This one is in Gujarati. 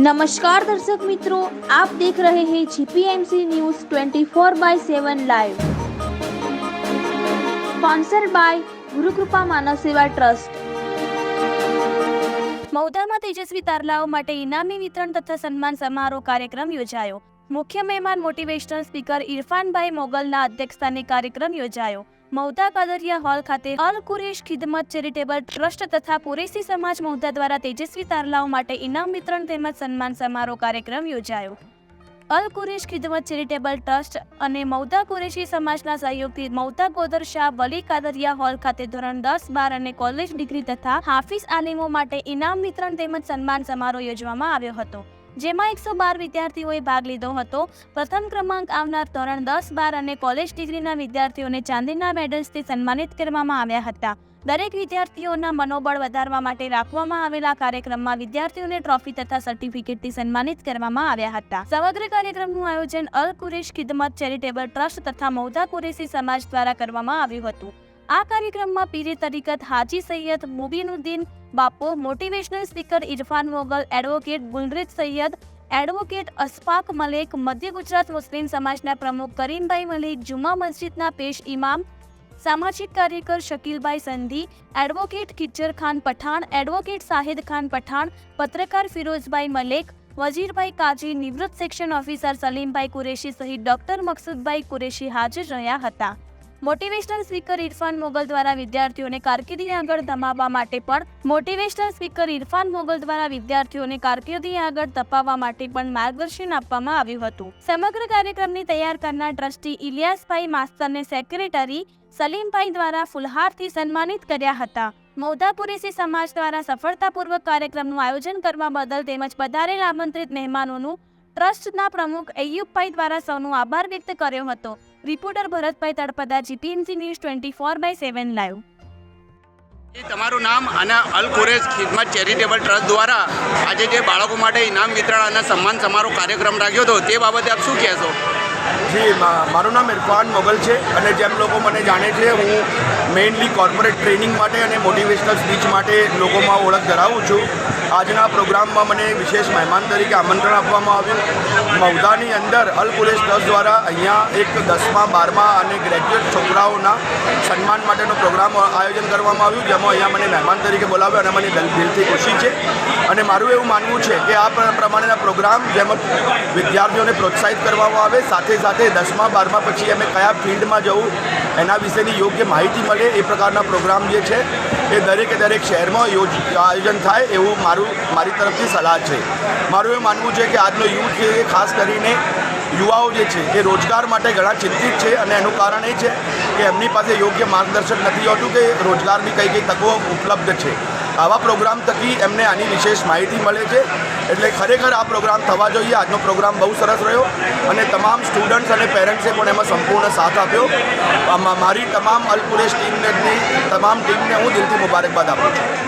નમસ્કાર દર્શક મિત્રો, આપ દેખ રહે હે GPMC news 24 by seven live. Sponsor by Gurukrupa Manav Seva trust. મૌદામાં તેજસ્વી તારલાઓ માટે ઇનામી વિતરણ તથા સન્માન સમારોહ કાર્યક્રમ યોજાયો. મુખ્ય મહેમાન મોટિવેશનલ સ્પીકર ઇરફાનભાઈ મોગલના અધ્યક્ષસ્થાને કાર્યક્રમ યોજાયો. મૌદા કાદરિયા હોલ ખાતે અલ કુરેશ ખિદમત ચેરિટેબલ ટ્રસ્ટ તથા કુરેશી સમાજ મૌદા દ્વારા તેજસ્વી તારલાઓ માટે ઇનામ વિતરણ તેમજ સન્માન સમારોહ કાર્યક્રમ યોજાયો. અલ કુરેશ ખિદમત ચેરિટેબલ ટ્રસ્ટ અને મૌદા કુરેશી સમાજના સહયોગથી મૌદા ગોદર શાહ વલી કાદરિયા હોલ ખાતે ધોરણ દસ, બાર અને કોલેજ ડિગ્રી તથા હાફિઝ આલિમો માટે ઇનામ વિતરણ તેમજ સન્માન સમારોહ યોજવામાં આવ્યો હતો. જેમાં એકસો બાર વિદ્યાર્થીઓએ ભાગ લીધો હતો. પ્રથમ ક્રમાંક આવનાર ધોરણ દસ બાર અને કોલેજ ડિગ્રીના વિદ્યાર્થીઓને ચાંદીના મેડલ્સથી સન્માનિત કરવામાં આવ્યા હતા. દરેક વિદ્યાર્થીઓના મનોબળ વધારવા માટે રાખવામાં આવેલા કાર્યક્રમમાં વિદ્યાર્થીઓને ટ્રોફી તથા સર્ટિફિકેટથી સન્માનિત કરવામાં આવ્યા હતા. સમગ્ર કાર્યક્રમનું આયોજન અલ કુરેશ ખિદમત ચેરિટેબલ ટ્રસ્ટ તથા મૌદા કુરેશી સમાજ દ્વારા કરવામાં આવ્યું હતું. આ કાર્યક્રમમાં પીરે તરીકત Haji Sayyed Mubinuddin Bapo, motivational speaker Irfan Mogal, advocate Gulreet Sayyed, advocate Asfak Malek, Madhya Gujarat Muslim સમાજના પ્રમુખ કરીમભાઈ મલિક જુમા મસ્જિદના પેશ ઇમામ, સામાજિક કાર્યકર શકીલભાઈ સંધી, એડવોકેટ કિચ્ચર ખાન પઠાણ, એડવોકેટ શાહિદ ખાન પઠાણ, પત્રકાર ફિરોઝભાઈ મલેક, વજીરભાઈ કાજી, નિવૃત્ત સેક્શન ઓફિસર સલીમભાઈ કુરેશી સહિત ડોક્ટર મકસુદભાઈ કુરેશી હાજર રહ્યા હતા. મોટિવેશનલ સ્પીકર ઇરફાન મોગલ દ્વારા વિદ્યાર્થીઓને કારકિર્દી આગળ ધમાવવા માટે પણ મોટિવેશનલ સ્પીકર ઇરફાન મોગલ દ્વારા વિદ્યાર્થીઓને કારકિર્દી આગળ ધપાવવા માટે પણ માર્ગદર્શન આપવામાં આવ્યું હતું. સમગ્ર કાર્યક્રમની તૈયાર કરનાર ટ્રસ્ટી ઇલિયાસભાઈ માસ્તરને સેક્રેટરી સલીમભાઈ દ્વારા ફુલહારથી સન્માનિત કર્યા હતા. મૌદાપુરેસી સમાજ દ્વારા સફળતાપૂર્વક કાર્યક્રમનું આયોજન કરવા બદલ તેમજ પધારેલ આમંત્રિત મહેમાનોનું ટ્રસ્ટના પ્રમુખ અય્યુબભાઈ દ્વારા સૌનો આભાર વ્યક્ત કર્યો હતો. Reporter Bharatbhai Talpada GPMC news twenty four by seven live. તમારું નામ અને અલ કુરેશ ખિદમત ચેરિટેબલ ટ્રસ્ટ દ્વારા આજે જે બાળકો માટે ઇનામ વિતરણ અને સન્માન સમારોહ કાર્યક્રમ રાખ્યો હતો, તે બાબતે આપ શું કહેશો? જી મારું નામ ઇરફાન મોગલ છે અને જેમ લોકો મને જાણે છે, હું મેઇનલી કોર્પોરેટ ટ્રેનિંગ માટે અને મોટિવેશનલ સ્પીચ માટે લોકોમાં ઓળખ ધરાવું છું. આજના પ્રોગ્રામમાં મને વિશેષ મહેમાન તરીકે આમંત્રણ આપવામાં આવ્યું. મૌદાની અંદર અલ કુરેશ ટ્રસ્ટ દ્વારા અહીંયા એક દસમા, બારમા અને ગ્રેજ્યુએટ છોકરાઓના સન્માન માટેનો પ્રોગ્રામ આયોજન કરવામાં આવ્યું, જેમાં અહીંયા મને મહેમાન તરીકે બોલાવ્યો અને મને દિલ દિલથી ખુશી છે. અને મારું એવું માનવું છે કે આ પ્રમાણેના પ્રોગ્રામ જેમાં વિદ્યાર્થીઓને પ્રોત્સાહિત કરવામાં આવે, સાથે સાથે દસમા, બારમા પછી અમે કયા ફિલ્ડમાં જવું, એના વિશેની યોગ્ય માહિતી મળે એ પ્રકારના પ્રોગ્રામ જે છે, એ દરેકે દરેક શહેરમાં યોજ, આયોજન થાય એવું મારું, મારી તરફથી સલાહ છે. મારું એ માનવું છે કે આજનો યુથ છે એ ખાસ કરીને યુવાઓ જે છે, એ રોજગાર માટે ઘણા ચિંતિત છે અને એનું કારણ એ છે કે એમની પાસે યોગ્ય માર્ગદર્શન નથી હોતું કે રોજગારની કઈ કઈ તકો ઉપલબ્ધ છે. આવા પ્રોગ્રામ થકી એમને આની વિશેષ માહિતી મળે છે. એટલે ખરેખર આ પ્રોગ્રામ થવા જોઈએ. આજનો પ્રોગ્રામ બહુ સરસ રહ્યો અને તમામ સ્ટુડન્ટ્સ અને પેરેન્ટ્સે પણ એમાં સંપૂર્ણ સાથ આપ્યો. મારી તમામ અલપુરેશ ટીમને તમામ ટીમને હું દિલથી મુબારકબાદ આપું છું.